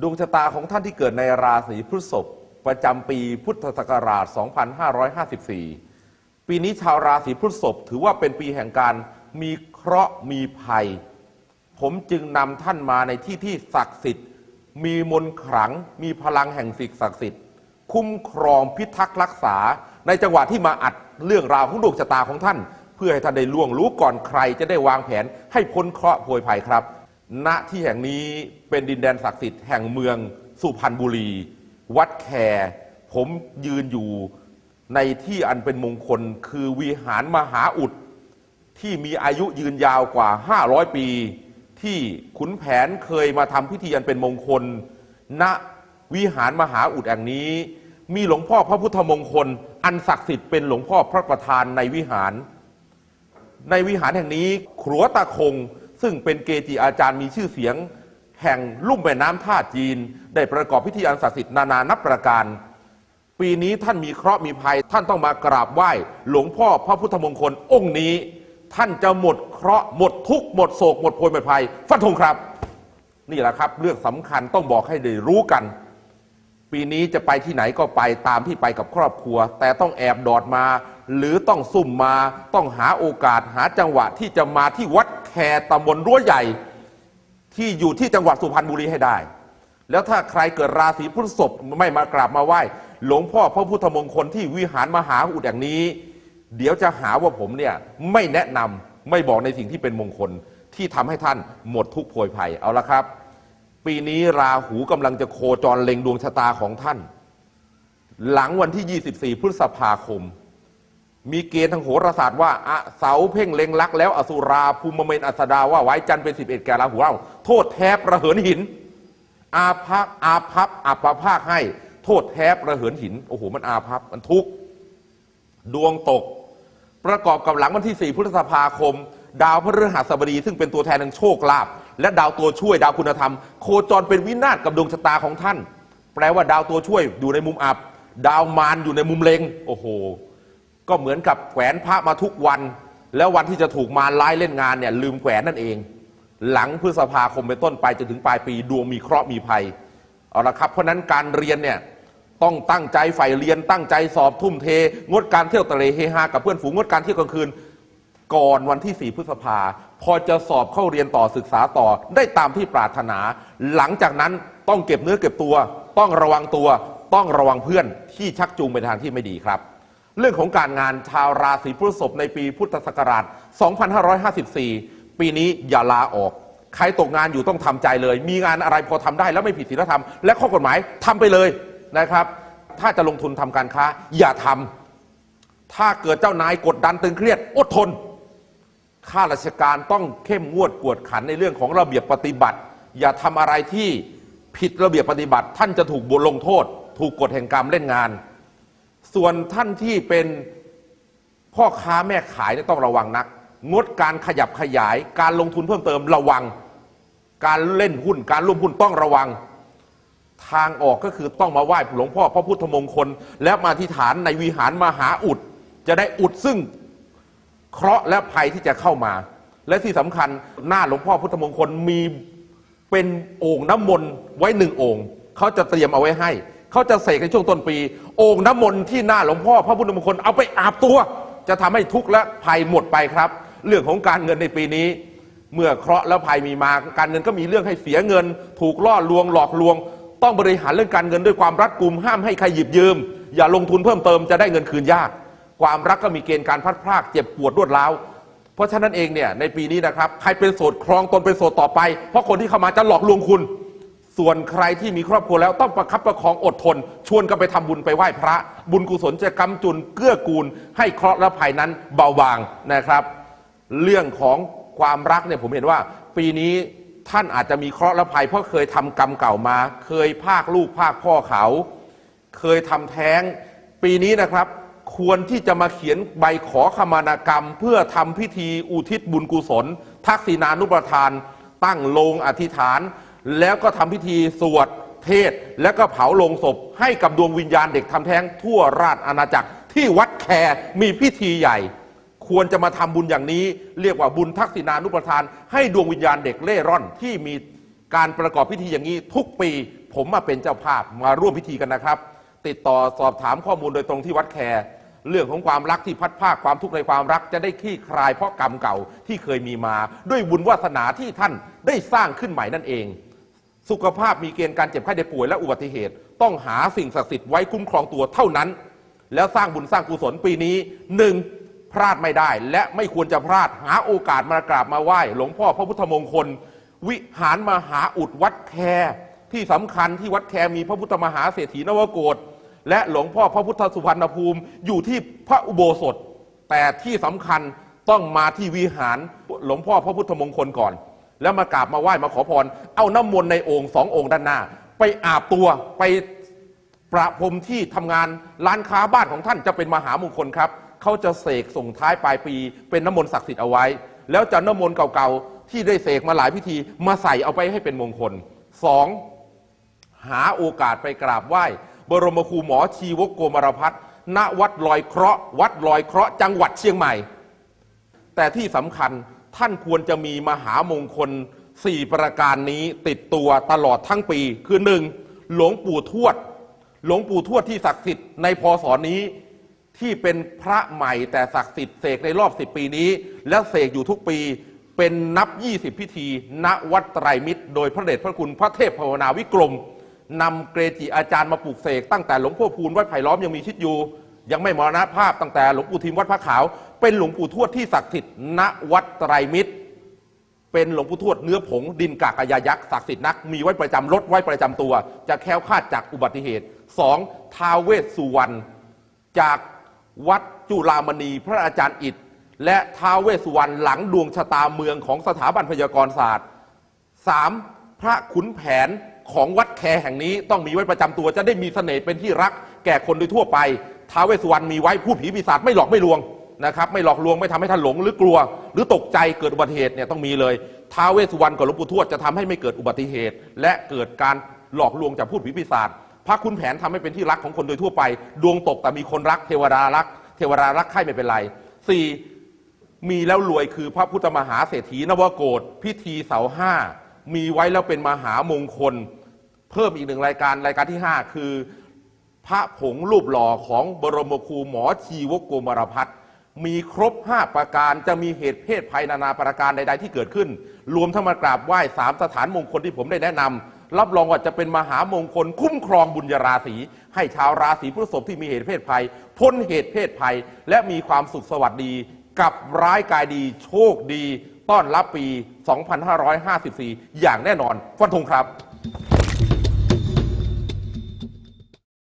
ดวงชะตาของท่านที่เกิดในราศีพฤษภประจำปีพุทธศักราช 2554 ปีนี้ชาวราศีพฤษภถือว่าเป็นปีแห่งการมีเคราะห์มีภัย ผมจึงนำท่านมาในที่ที่ศักดิ์สิทธิ์ มีมนต์ขลัง มีพลังแห่งสิ่งศักดิ์สิทธิ์ คุ้มครองพิทักษ์รักษา ในจังหวะที่มาอัดเรื่องราวของดวงชะตาของท่าน เพื่อให้ท่านได้ล่วงรู้ก่อนใครจะได้วางแผนให้พ้นเคราะห์โพยภัยครับ ณที่แห่งนี้เป็นดินแดนศักดิ์สิทธิ์แห่งเมืองสุพรรณบุรี วัดแคร์ผมยืนอยู่ในที่อันเป็นมงคลคือวิหารมหาอุด ที่มีอายุยืนยาวกว่า 500 ปี ที่ขุนแผนเคยมาทำพิธีอันเป็นมงคล ณวิหารมหาอุดแห่งนี้ มีหลวงพ่อพระพุทธมงคล อันศักดิ์สิทธิ์เป็นหลวงพ่อพระประธานในวิหาร ในวิหารแห่งนี้ครัวตาคง ซึ่งเป็นเกจิอาจารย์มีชื่อเสียง แห่งลุ่มแม่น้ำท่าจีน ได้ประกอบพิธีอันศักดิ์สิทธิ์นานานับประการ ปีนี้ท่านมีเคราะห์มีภัย ท่านต้องมากราบไหว้ หลวงพ่อพระพุทธมงคลองค์นี้ ท่านจะหมดเคราะห์หมดทุกข์หมดโศกหมดโพยหมดภัยฟันธงครับ นี่แหละครับ เรื่องสำคัญต้องบอกให้ได้รู้กัน ปีนี้จะไปที่ไหนก็ไปตามที่ไปกับครอบครัว แต่ต้องแอบดอดมา หรือต้องซุ่มมาต้องหาโอกาสหาจังหวะที่จะมาที่วัด แคตำบลรั้วใหญ่ที่อยู่ที่จังหวัดสุพรรณบุรีให้ได้ แล้วถ้าใครเกิดราศีพฤษภไม่มากราบมาไหว้ หลวงพ่อพระพุทธมงคลที่วิหารมหาอุดอย่างนี้ เดี๋ยวจะหาว่าผมเนี่ยไม่แนะนำไม่บอกในสิ่งที่เป็นมงคลที่ทำให้ท่านหมดทุกข์โพยภัยเอาละครับ ปีนี้ราหูกำลังจะโคจรเล็งดวงชะตาของท่าน หลังวันที่ 24 พฤษภาคม มีเกณฑ์ทางโหราศาสตร์ว่าอเสาเพ่งเล็งลัก แล้วอสุราภูมิเมนอัสดาว่าไว้จันเป็น11แก่ราหูเราโทษแทบระเหินหิน อาภัพอาภัพอัปภาคให้ โทษแทบระเหินหินโอ้โหมันอาภัพมันทุกข์ดวงตก ประกอบกับหลังวันที่ 4 พฤษภาคม ดาวพฤหัสบดี ซึ่งเป็นตัวแทนแห่งโชคลาภและดาวตัวช่วยดาวคุณธรรม โคจรเป็นวินาศกับดวงชะตาของท่าน แปลว่าดาวตัวช่วยอยู่ในมุมอับ ดาวมารอยู่ในมุมเลงโอ้โห ก็เหมือนกับแขวนพระมาทุกวัน แล้ววันที่จะถูกมารร้ายเล่นงานเนี่ยลืมแขวนนั่นเอง หลังพฤษภาคมเป็นต้นไปจนถึงปลายปีดวงมีเคราะห์มีภัยเอาละครับเพราะฉะนั้นการเรียนเนี่ยต้องตั้งใจใฝ่เรียนตั้งใจสอบทุ่มเท งดการเที่ยวตะเลเฮฮากับเพื่อนฝูงงดการเที่ยวกลางคืน ก่อนวันที่ 4 พฤษภา พอจะสอบเข้าเรียนต่อศึกษาต่อได้ตามที่ปรารถนา หลังจากนั้นต้องเก็บเนื้อเก็บตัว ต้องระวังตัว ต้องระวังเพื่อนที่ชักจูงไปทางที่ไม่ดีครับ เรื่องของการงานชาวราศีพฤษภในปีพุทธศักราช 2554 ปีนี้อย่าลาออก ใครตกงานอยู่ต้องทำใจเลย มีงานอะไรพอทำได้แล้วไม่ผิดศีลธรรม และข้อกฎหมายทำไปเลยนะครับ ถ้าจะลงทุนทำการค้า อย่าทำถ้าเกิดเจ้านายกดดันตึงเครียดอดทนข้าราชการต้องเข้มงวดกวดขันในเรื่องของระเบียบปฏิบัติ อย่าทำอะไรที่ผิดระเบียบปฏิบัติ ท่านจะถูกบทลงโทษ ถูกกฎแห่งกรรมเล่นงาน ส่วนท่านที่เป็นพ่อค้าแม่ขายเนี่ยต้องระวังนัก งดการขยับขยาย การลงทุนเพิ่มเติมระวัง การเล่นหุ้น การร่วมหุ้นต้องระวัง ทางออกก็คือต้องมาไหว้หลวงพ่อพระพุทธมงคล แล้วมาที่ฐานในวิหารมหาอุด จะได้อุดซึ่งเคราะห์และภัยที่จะเข้ามา และที่สำคัญหน้าหลวงพ่อพุทธมงคลมีเป็นโอ่งน้ำมนต์ไว้หนึ่งโอ่งเขาจะเตรียมเอาไว้ให้ เขาจะเสกในช่วงต้นปี โอ่งน้ำมนต์ที่หน้าหลวงพ่อพระพุทธมงคลเอาไปอาบตัว จะทำให้ทุกข์และภัยหมดไปครับ เรื่องของการเงินในปีนี้ เมื่อเคราะห์และภัยมีมาการเงินก็มีเรื่องให้เสียเงิน ถูกล่อลวงหลอกลวง ต้องบริหารเรื่องการเงินด้วยความรัดกุมห้ามให้ใครหยิบยืม อย่าลงทุนเพิ่มเติมจะได้เงินคืนยาก ความรักก็มีเกณฑ์การพลัดพรากเจ็บปวดรวดร้าวเพราะฉะนั้นเองเนี่ยในปีนี้นะครับใครเป็นโสดครองตนเป็นโสดต่อไป เพราะคนที่เข้ามาจะหลอกลวงคุณ ส่วนใครที่มีครอบครัวแล้วต้องประคับประคองอดทน ชวนกันไปทำบุญไปไหว้พระ บุญกุศลจะกำจุนเกื้อกูล ให้เคราะห์และภัยนั้นเบาบางนะครับ เรื่องของความรักเนี่ยผมเห็นว่า ปีนี้ท่านอาจจะมีเคราะห์และภัยเพราะเคยทำกรรมเก่ามา เคยพากลูกพากพ่อเขา เคยทำแท้ง ปีนี้นะครับควรที่จะมาเขียนใบขอขมานกรรม เพื่อทำพิธีอุทิศบุญกุศล ทักษิณานุประทาน ตั้งโลงอธิษฐาน แล้วก็ทำพิธีสวดเทศ แล้วก็เผาลงศพ ให้กับดวงวิญญาณเด็กทำแท้งทั่วราชอาณาจักร ที่วัดแคร์มีพิธีใหญ่ ควรจะมาทำบุญอย่างนี้ เรียกว่าบุญทักษิณานุประทาน ให้ดวงวิญญาณเด็กเล่ร่อนที่มีการประกอบพิธีอย่างนี้ ทุกปีผมมาเป็นเจ้าภาพมาร่วมพิธีกันนะครับ ติดต่อสอบถามข้อมูลโดยตรงที่วัดแคร์เรื่องของความรักที่พัดภาคความทุกข์ในความรักจะได้คลี่คลายเพราะกรรมเก่าที่เคยมีมา ด้วยบุญวาสนาที่ท่านได้สร้างขึ้นใหม่นั่นเอง สุขภาพมีเกณฑ์การเจ็บไข้ได้ป่วยและอุบัติเหตุ ต้องหาสิ่งศักดิ์สิทธิ์ไว้คุ้มครองตัวเท่านั้น แล้วสร้างบุญสร้างกุศลปีนี้หนึ่งพลาดไม่ได้ และไม่ควรจะพลาดหาโอกาสมากราบมาไหว้ หลวงพ่อพระพุทธมงคล วิหารมหาอุดวัดแคที่สำคัญที่วัดแคมีพระพุทธมหาเศรษฐีนวโกฏและหลวงพ่อพระพุทธสุพรรณภูมิอยู่ที่พระอุโบสถ แต่ที่สำคัญต้องมาที่วิหารหลวงพ่อพระพุทธมงคลก่อน แล้วมากราบมาไหว้มาขอพร เอาน้ำมนต์ในโองค์สององค์ด้านหน้า ไปอาบตัวไปประพรมที่ทำงานร้านค้าบ้านของท่านจะเป็นมหามงคลครับเขาจะเสกส่งท้ายปลายปี เป็นน้ำมนต์ศักดิ์สิทธิ์เอาไว้ แล้วจะน้ำมนต์เก่าๆที่ได้เสกมาหลายพิธีมาใส่เอาไปให้เป็นมงคลสองหาโอกาสไปกราบไหว้ บรมครูหมอชีวกโกมารพัฒนณวัดลอยเคราะห์วัดลอยเคราะห์จังหวัดเชียงใหม่ แต่ที่สำคัญ ท่านควรจะมีมหามงคลสี่ประการนี้ติดตัวตลอดทั้งปี คือหนึ่งหลวงปู่ทวด หลวงปู่ทวดที่ศักดิ์สิทธิ์ในพศนี้ที่เป็นพระใหม่แต่ศักดิ์สิทธิ์เสกในรอบ 10 ปีนี้ และเสกอยู่ทุกปีเป็นนับ 20 พิธี ณวัดไตรมิตร โดยพระเดชพระคุณพระเทพภาวนาวิกรมนำเกจิอาจารย์มาปลูกเสกตั้งแต่หลวงพ่อพูนวัดไผ่ล้อมยังมีชิดอยู่ ยังไม่มรณภาพตั้งแต่หลวงปู่ทิมวัดพระขาว เป็นหลวงปู่ทวดที่ศักดิ์สิทธิ์ณวัดไตรมิตร เป็นหลวงปู่ทวดเนื้อผงดินกากายายักษ์ศักดิ์สิทธิ์นักมีไว้ประจำรถไว้ประจำตัว จะแคล้วคลาดจากอุบัติเหตุสองท้าวเวสสุวรรณจากวัดจุฬามณีพระอาจารย์อิฐและท้าวเวสสุวรรณหลังดวงชะตาเมืองของสถาบันพยากรศาสตร์สามพระขุนแผนของวัดแคแห่งนี้ต้องมีไว้ประจำตัวจะได้มีเสน่ห์เป็นที่รัก แก่คนโดยทั่วไปท้าวเวสสุวรรณมีไว้พูดผีปีศาจไม่หลอกไม่ลวง นะครับไม่หลอกลวงไม่ทำให้ท่านหลงหรือกลัว หรือตกใจเกิดอุบัติเหตุเนี่ยต้องมีเลยท้าเวสุวรรณกับหลวงปู่ทวดจะทำให้ไม่เกิดอุบัติเหตุ และเกิดการหลอกลวงจากพูดผีปีศาจพระคุณแผนทำให้เป็นที่รักของคนโดยทั่วไป ดวงตกแต่มีคนรักเทวดารัก เทวดารักใครไม่เป็นไรสี่มีแล้วรวยคือพระพุทธมหาเศรษฐีนวโกฏพิธีเสาห้ามีไว้แล้วเป็นมหามงคล เพิ่มอีกหนึ่งรายการรายการที่ 5 คือ พระผงรูปหล่อของบรมครูหมอชีวกโกมารพัฒน์ มีครบ 5 ประการจะมีเหตุเพศภัยนานาประการใดๆที่เกิดขึ้น รวมทั้งมากราบไหว้สามสถานมงคลที่ผมได้แนะนำรับรองว่าจะเป็นมหามงคลคุ้มครองบุญญาราศี ให้ชาวราศีพฤษภที่มีเหตุเพศภัย พ้นเหตุเพศภัย และมีความสุขสวัสดีกับร้ายกายดีโชคดี ต้อนรับปี 2554 อย่างแน่นอนฟันธงครับ